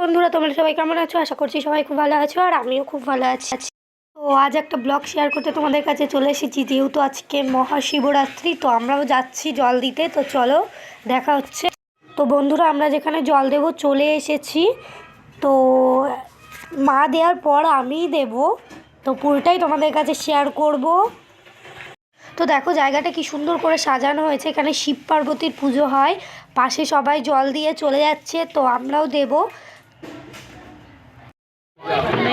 বন্ধুরা, তোমরা সবাই কেমন আছো? আশা করছি সবাই খুব ভালো আছো আর আমিও খুব ভালো আছি। তো আজ একটা ব্লগ শেয়ার করতে তোমাদের কাছে চলে এসেছি, যেহেতু আজকে মহাশিবরাত্রি, তো আমরাও যাচ্ছি জল দিতে। তো চলো, দেখা হচ্ছে। তো বন্ধুরা, আমরা যেখানে জল দেব চলে এসেছি। তো মা দেওয়ার পর আমিই দেব। তো পুরোটাই তোমাদের কাছে শেয়ার করব। তো দেখো, জায়গাটা কি সুন্দর করে সাজানো হয়েছে। এখানে শিব পার্বতীর পুজো হয়। পাশে সবাই জল দিয়ে চলে যাচ্ছে, তো আমরাও দেব।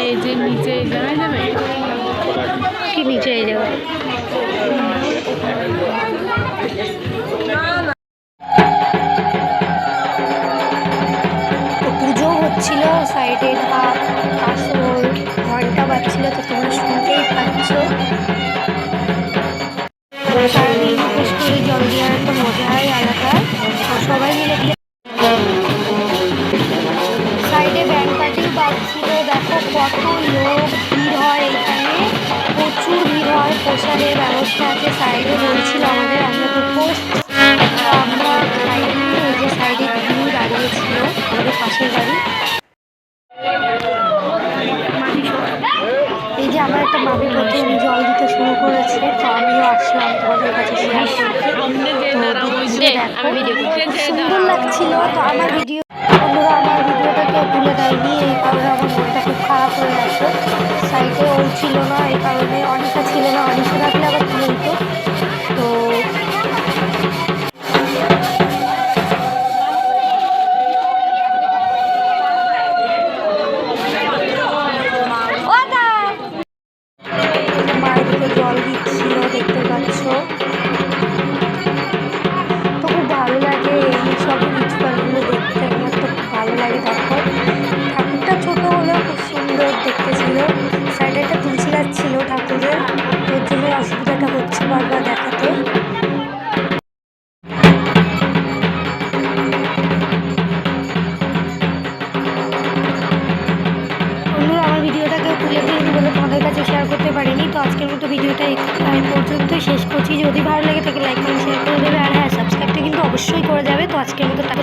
এই যে নিচে যাবে? কি নিচে যাবে তো পুজো হচ্ছিল সাইডে ঢাক আসল ঘণ্টা বাজছিল তো তোমরা শুনতেই পাচ্ছ। সারাদিন উপোস করে জল দেওয়ার একটা মজাই আলাদা। আর সবাই মিলে দেখো কত লোক ভিড় হয় এখানে। প্রচুর ভিড় হয় প্রসাদের ব্যবস্থা আছে। সাইডে বলছিল আমাদের আমরা পোস্ট আমরা খাইনি ওই যে সাইডে দিদিও দাঁড়িয়েছিল আমাদের পাশের বাড়ি এই যে আমার একটা মামি প্রথম জল দিতে শুরু করেছে তো আমিও আসলাম তোমাদের কাছে শেয়ার করতে। সুন্দর লাগছিল তো আমার ভিডিও বন্ধুরা আমার ভিডিওটা কেউ তুলে দেয়নি এই কারণে আমার খারাপ হয়ে গেছে সাইডে ও ছিল না এই কারণে অনেকটা ছিল না অনেকটা থাকলে আবার তুলে দিত তো মায়ের দিকে জল দিচ্ছিল দেখতে পাচ্ছ। তুলে তোমাদের কাছে শেয়ার করতে পারিনি। তো আজকের মতো ভিডিওটা এই পর্যন্ত শেষ করছি। যদি ভালো লেগে থাকে লাইক করে শেয়ার করে দেবে। আর হ্যাঁ সাবস্ক্রাইবটা কিন্তু অবশ্যই করে যাবে। তো আজকের মতো।